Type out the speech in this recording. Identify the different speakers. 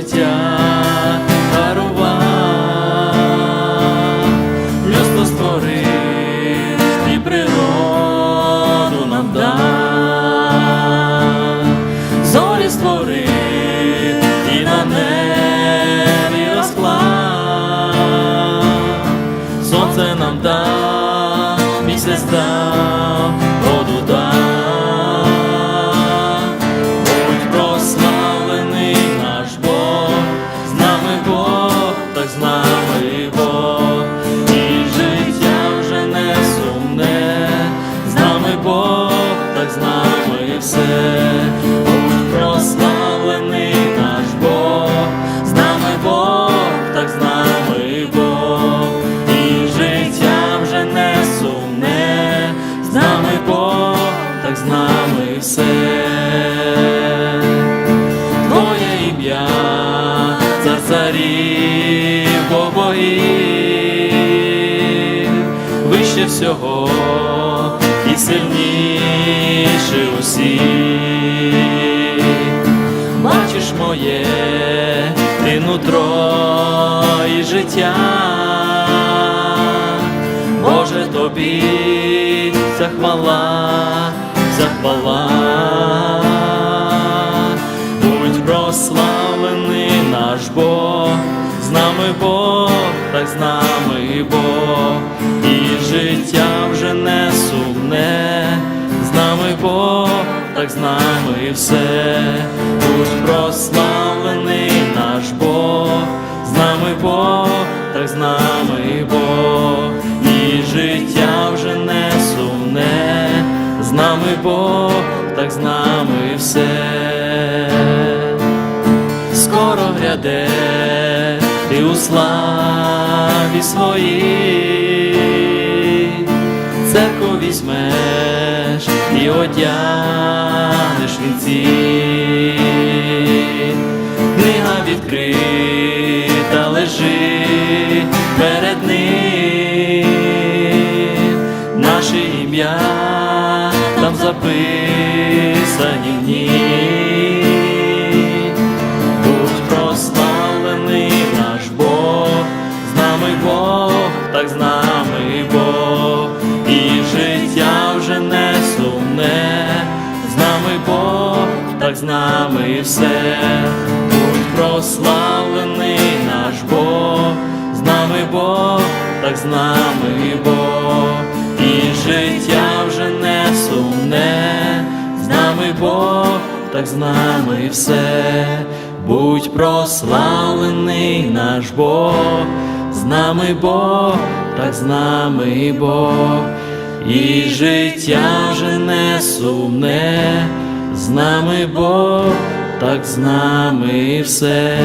Speaker 1: життя дарував, Людство створив і природу нам дав, зорі створив і на небі розклав, сонце нам дав, місяць дав, вище всього і сильніше усіх. Бачиш моє ти нутро і життя, Боже тобі вся хвала, вся. Будь прославлений наш Бог, з нами Бог, так з нами Бог, життя вже не сумне, з нами Бог, так з нами все, будь прославлений наш Бог, з нами Бог, так з нами Бог, і життя вже не сумне, з нами Бог, так з нами все. Скоро гряде ти у славі своїй, візьмеш і одягнеш вінці. Книга відкрита лежить перед ним, наше ім'я там записані в ній. Прославлений наш Бог, з нами Бог, так з нами Бог, Бог, так з нами все, будь прославлений наш Бог, з нами Бог, так з нами Бог, і життя вже не сумне, з нами Бог, так з нами все, будь прославлений наш Бог, з нами Бог, так з нами Бог, і життя вже не сумне, з нами Бог, так з нами все.